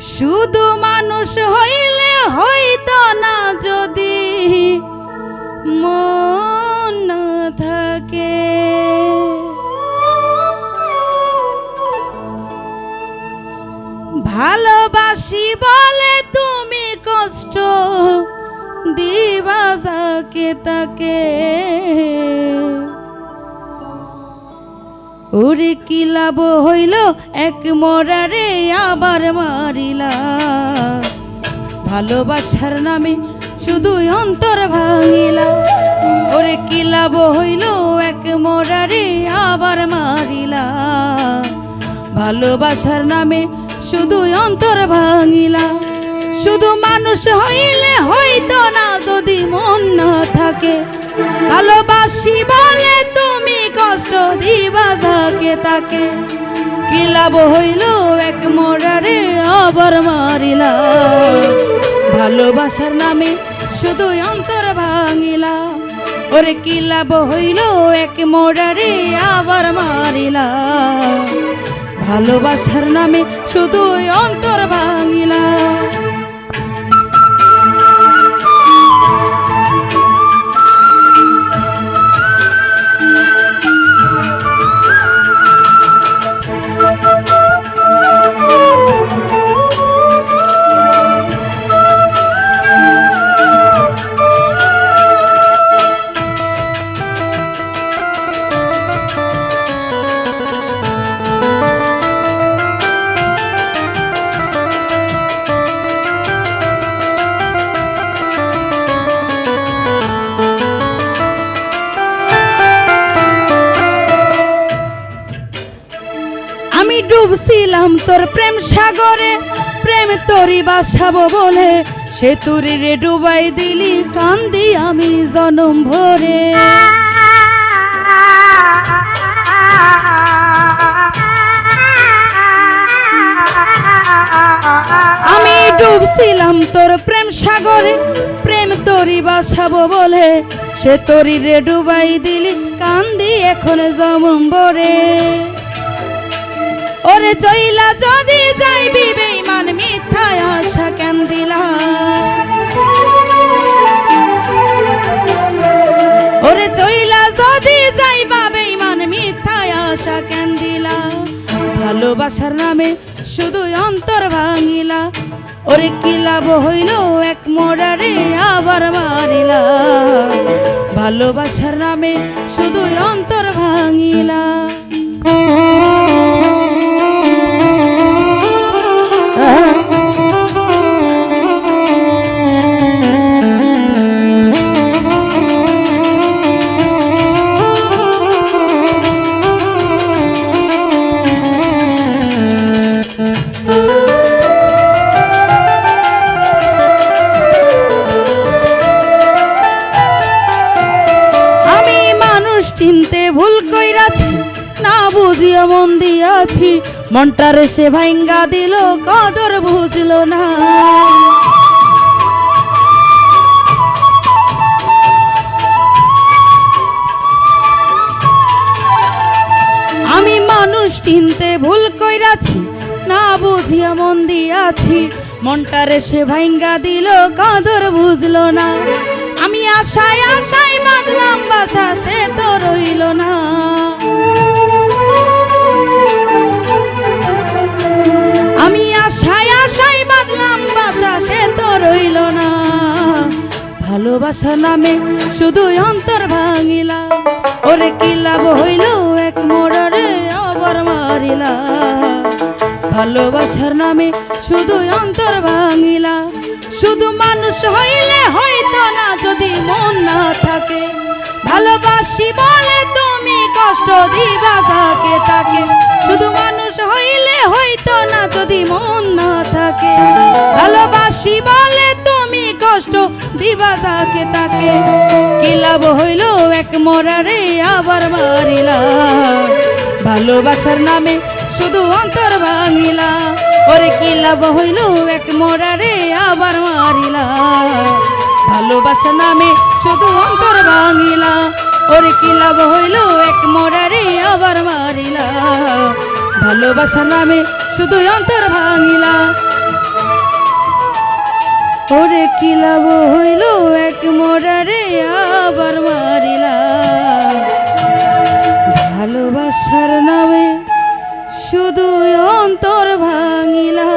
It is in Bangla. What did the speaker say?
শুধু মানুষ হইলে হইতো না যদি মন থাকে। ভালোবাসি বলে তুমি কষ্ট, দিবা যাকে তাকে। ওরে কি লাভ হইল? এক মরারে আবার মারিলা। ভালোবাসার নামে শুধু অন্তর ভাঙিলা। ওরে কি লাভ হইল? এক মরারে আবার মারিলা। ভালোবাসার নামে শুধু অন্তর ভাঙিলা। শুধু মানুষ হইলে হইতো না যদি মন না থাকে। ভালোবাসি বলে দিবা যাকে তাকে কি লাভ হইল? এক মরারে আবার মারিলা। ভালোবাসার নামে শুধু অন্তর ভাঙিলা। ওরে কি লাভ হইল? এক মরারে আবার মারিলা। ভালোবাসার নামে শুধু অন্তর ভাঙিলা। ডুবছিলাম তোর প্রেম সাগরে, প্রেম তোরি বাসাবো বলে। সে তুরি রে ডুবাই দিলি, কান্দি আমি জনম ভরে। আমি ডুবছিলাম তোর প্রেম সাগরে, প্রেম তোরি বাসাবো বলে। সে তোরি রে ডুবাই দিলি, কান্দি এখন জমম ভরে। ওরে চইলা যদি যাইবি বেইমান মিথ্যা আশা কেন দিলা? ওরে চইলা যদি যাইবা বেইমান মিথ্যা আশা কেন দিলা? ভালোবাসার নামে শুধু অন্তর ভাঙিলা। ওরে কি লাভ হইল এক মোড়ারে আবার মারিলা? ভালোবাসার নামে শুধু অন্তর ভাঙিলা। চিনতে ভুল কইরাছি, না বুঝিয়া মন দিয়াছি, মনটারে সে ভাঙ্গা দিল, কদর বুঝলো না। আমি মানুষ চিনতে ভুল কইরাছি, না বুঝিয়া মন দিয়াছি, মনটারে সে ভাঙ্গা দিল, কদর বুঝলো না। আমি আশায় আশায় বাঁধলাম বাসা, সে তো রইল না। আমি আশায় আশায় বাঁধলাম বাসা, সে তো রইল না। ভালোবাসা নামে শুধু অন্তর ভাঙিলা। ওরে কি লাভ হইল এক মোড়রে আবার মারিলা? ভালোবাসার নামে শুধু অন্তর ভাঙিলা। শুধু মানুষ হইলে হইতো না ভালোবাসি বলে, তুমি কষ্ট দিবা যাকে তাকে। শুধু মানুষ হইলে হইতো না যদি মন না থাকে। ভালোবাসি বলে, তুমি কষ্ট দিবা যাকে তাকে। কি লাভ হইল এক মরারে আবার মারিলা? ভালোবাসার নামে শুধু অন্তর ভাঙিলা। ওরে, কি লাভ হইল এক মরারে আবার মারিলা? ভালোবাসা নামে শুধু অন্তর ভাঙিলা। ওর কি লাভ হইল? এক মোড়ারে আবার মারিলা। ভালোবাসা নামে শুধু অন্তর ভাঙিলা। ওরে কি লাভ হইল? এক মোড়ারে আবার মারিলা। ভালোবাসার নামে শুধু অন্তর ভাঙিলা।